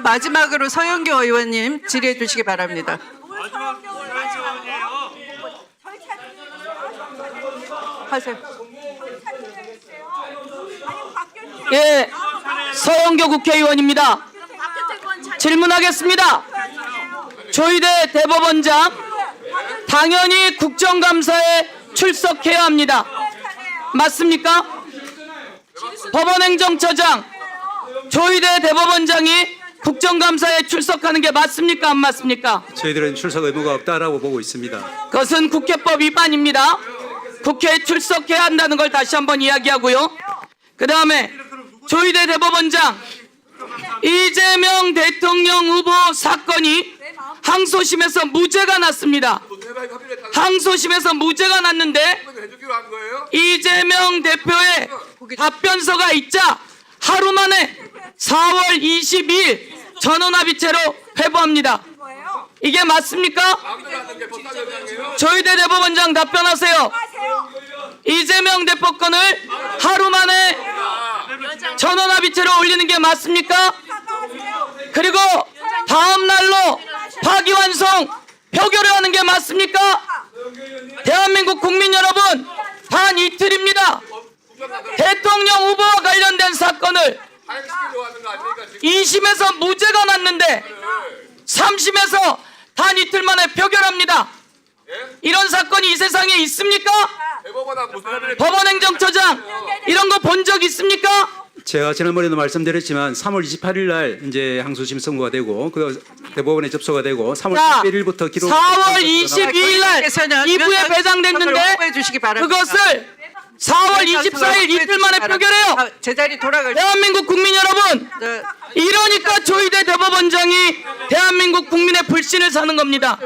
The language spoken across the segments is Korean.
마지막으로 서영교 의원님 질의해 주시기 바랍니다. 하세요. 예, 서영교 국회의원입니다. 질문하겠습니다. 조희대 대법원장 당연히 국정감사에 출석해야 합니다. 맞습니까? 법원행정처장 조희대 대법원장이 국정감사에 출석하는 게 맞습니까? 안 맞습니까? 저희들은 출석 의무가 없다라고 보고 있습니다. 그것은 국회법 위반입니다. 국회에 출석해야 한다는 걸 다시 한번 이야기하고요. 그 다음에 조희대 대법원장 이재명 대통령 후보 사건이 항소심에서 무죄가 났습니다. 항소심에서 무죄가 났는데 이재명 대표의 답변서가 있자 하루 만에 4월 22일 전원합의체로 회부합니다. 이게 맞습니까? 조희대 대법원장 답변하세요. 이재명 대표 건을 하루 만에 전원합의체로 올리는 게 맞습니까? 그리고 다음 날로 파기환송 표결을 하는 게 맞습니까? 대한민국 국민 여러분 단 이틀입니다. 대통령 후보와 관련된 사건을 2심에서 무죄가 났는데 3심에서 단 이틀 만에 표결합니다. 이런 사건이 이 세상에 있습니까? 법원행정처장 이런 거 본 적 있습니까? 제가 지난번에도 말씀드렸지만 3월 28일 날 이제 항소심 선고가 되고 그 대법원에 접수가 되고 3월 자, 11일부터 기록 4월 22일 날 위원장께서는 2부에 위원장 배당됐는데. 그것을 4월 24일 이틀 만에 표결해요. 아, 제자리 돌아갈 대한민국 국민 여러분 네, 이러니까 조희대 대법원장이 대한민국 국민의 불신을 사는 겁니다.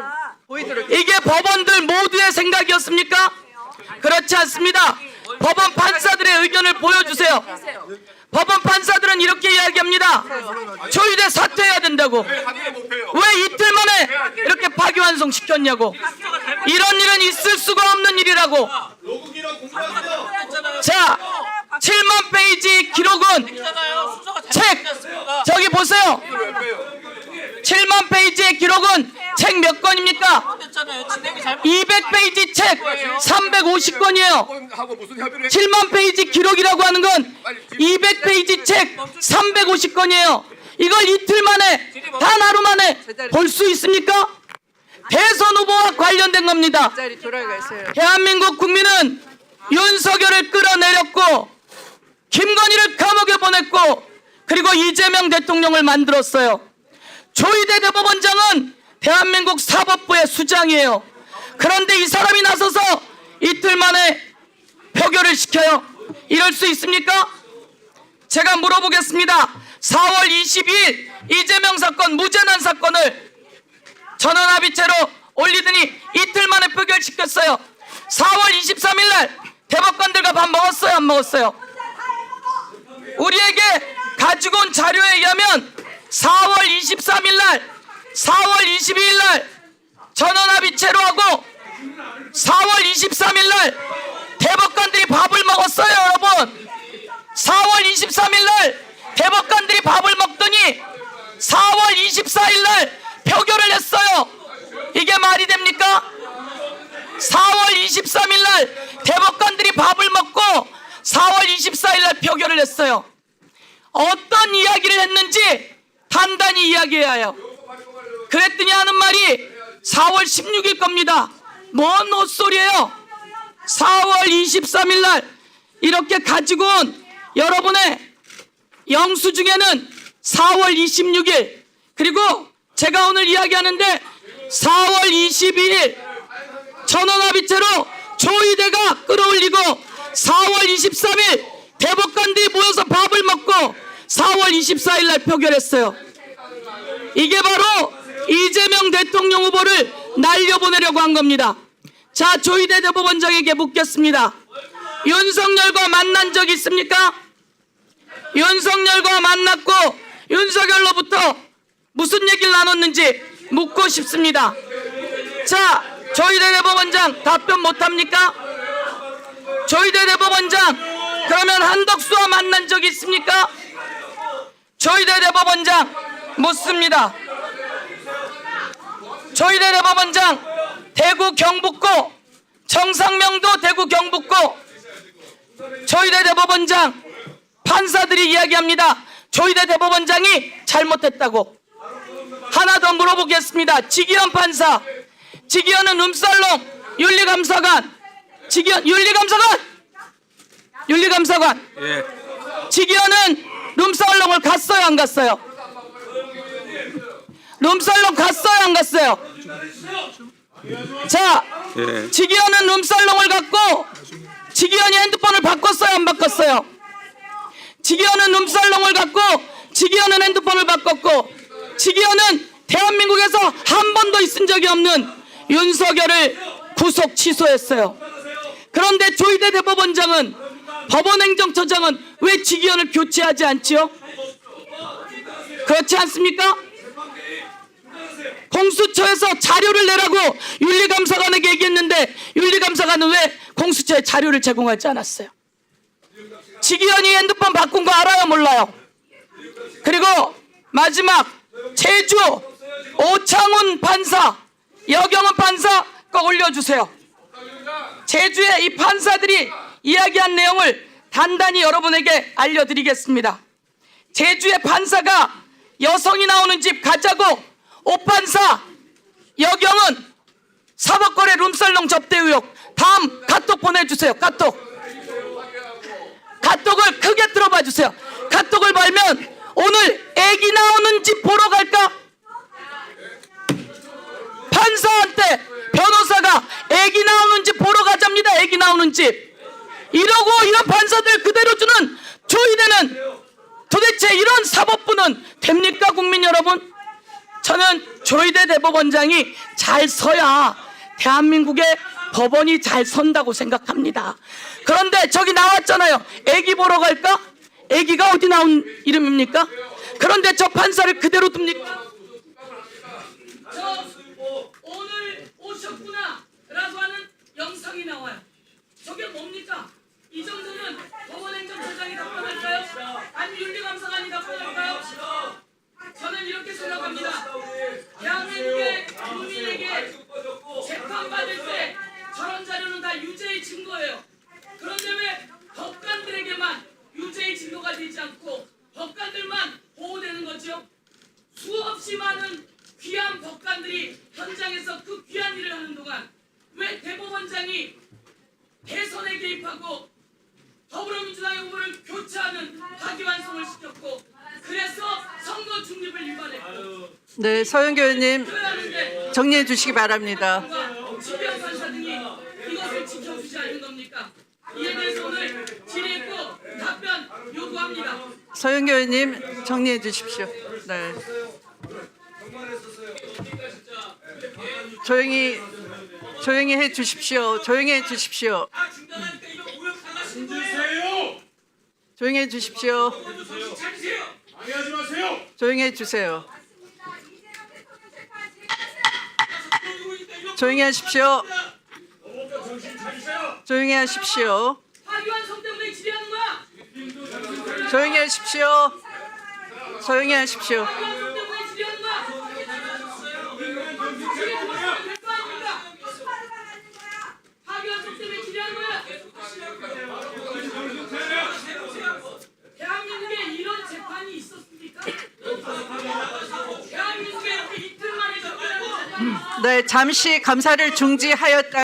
이게 법원들 모두의 생각이었습니까? 그렇지 않습니다. 법원 판사들의 의견을 보여주세요. 법원 판사들은 이렇게 이야기합니다. 조희대 사퇴해야 된다고. 왜 이틀 만에 이렇게 파기환송 시켰냐고. 이런 일은 있을 수가 없는 일이라고. 자, 7만 페이지 기록은 책 저기 보세요. 7만 페이지의 기록은 책 몇 권입니까? 200페이지 책 350권이에요. 하고 무슨 협의를 7만 페이지 기록이라고 하는 건 200페이지 책 350권이에요. 이걸 이틀 만에 단 하루 만에 볼 수 있습니까? 대선 후보와 관련된 겁니다. 대한민국 국민은 윤석열을 끌어내렸고 김건희를 감옥에 보냈고 그리고 이재명 대통령을 만들었어요. 조희대 대법원장은 대한민국 사법부의 수장이에요. 그런데 이 사람이 나서서 이틀 만에 표결을 시켜요. 이럴 수 있습니까? 제가 물어보겠습니다. 4월 22일 이재명 사건 무죄난 사건을 전원합의체로 올리더니 이틀 만에 표결시켰어요. 4월 23일 날 대법관들과 밥 먹었어요, 안 먹었어요? 우리에게 가지고 온 자료에 의하면 4월 23일 날, 4월 22일 날 전원합의체로 하고 4월 23일 날 대법관들이 밥을 먹었어요, 여러분. 4월 23일 날 대법관들이 밥을 먹더니 4월 24일 날 표결을 했어요. 이게 말이 됩니까? 4월 23일 날 대법관들이 밥을 먹고 4월 24일 날 표결을 했어요. 어떤 이야기를 했는지 단단히 이야기해야 해요. 그랬더니 하는 말이 4월 16일 겁니다. 뭔 헛소리예요? 4월 23일 날 이렇게 가지고 온 여러분의 영수증에는 4월 26일 그리고 제가 오늘 이야기하는데 4월 22일 전원합의체로 조희대가 끌어올리고 4월 23일 대법관들이 모여서 밥을 먹고 4월 24일 날 표결했어요. 이게 바로 이재명 대통령 후보를 날려보내려고 한 겁니다. 자, 조희대 대법원장에게 묻겠습니다. 윤석열과 만난 적 있습니까? 윤석열과 만났고 윤석열로부터 무슨 얘기를 나눴는지 묻고 싶습니다. 자, 조희대 대법원장 답변 못합니까? 조희대 대법원장 그러면 한덕수와 만난 적 있습니까? 조희대 대법원장 묻습니다. 조희대 대법원장 대구 경북고 정상명도 대구 경북고 조희대 대법원장 판사들이 이야기합니다. 조희대 대법원장이 잘못했다고. 하나 더 물어보겠습니다. 지기현 판사, 지기현은 음살롱 윤리감사관, 지기현 윤리감사관, 윤리감사관. 예. 지기현은 룸살롱을 갔어요, 안 갔어요? 룸살롱 갔어요, 안 갔어요? 자, 예. 지기현은 룸살롱을 갔고 지기현이 핸드폰을 바꿨어요, 안 바꿨어요? 지기현은 룸살롱을 갖고 지기현은 핸드폰을 바꿨고 지기현은 대한민국에서 한 번도 있은 적이 없는 윤석열을 구속 취소했어요. 그런데 조희대 대법원장은 법원행정처장은 왜 지기현을 교체하지 않지요? 그렇지 않습니까? 공수처에서 자료를 내라고 윤리감사관에게 얘기했는데 윤리감사관은 왜 공수처에 자료를 제공하지 않았어요? 지기현이 핸드폰 바꾼 거 알아요 몰라요? 그리고 마지막 제주 오창훈 판사 여경훈 판사 거 올려주세요 제주의 이 판사들이 이야기한 내용을 단단히 여러분에게 알려드리겠습니다 제주의 판사가 여성이 나오는 집 가자고 오판사 여경은 사법거래 룸살롱 접대 의혹 다음 카톡 보내주세요 카톡 카톡을 크게 들어봐 주세요. 카톡을 벌면 오늘 애기 나오는 집 보러 갈까? 판사한테 변호사가 애기 나오는 집 보러 가자입니다. 애기 나오는 집. 판사들 그대로 주는 조이대는 도대체 이런 사법부는 됩니까 국민 여러분? 저는 조희대 대법원장이 잘 서야 대한민국의 법원이 잘 선다고 생각합니다. 그런데 저기 나왔잖아요. 애기 보러 갈까? 애기가 어디 나온 이름입니까? 그런데 저 판사를 그대로 둡니까? 저 오늘 오셨구나 라고 하는 영상이 나와요. 저게 뭡니까? 이 정도는 법원행정처장이 답변할까요? 아니 윤리감사관이 답변할까요? 저는 이렇게 생각합니다. 대한민국의 국민에게 재판받을 때 저런 자료는 다 유죄의 증거예요. 그런데 왜 법관들에게만 되지 않고 법관들만 보호되는 거죠? 수없이 많은 귀한 법관들이 현장에서 그 귀한 일을 하는 동안 왜 대법원장이 대선에 개입하고 더불어민주당의 후보를 교체하는 파기환송을 시켰고 그래서 선거 중립을 위반했고 네, 서영교 의원님 정리해 주시기 바랍니다. 지변 판사 등이 이것을 지켜주지 않는 겁니까? 이에 대해서 오늘 질의했고 답변 요구합니다. 서영교 의원님 정리해 주십시오. 네. 조용히 조용히 해 주십시오. 조용히 해 주십시오. 조용히 해 주십시오. 조용히 해 주세요. 조용히 하십시오. 조용히 하십시오. 조용히 하십시오. 조용히 하십시오. 대한민국에 이런 재판이 있었습니까? 대한민국에 만에 네, 잠시 감사를 중지하였다.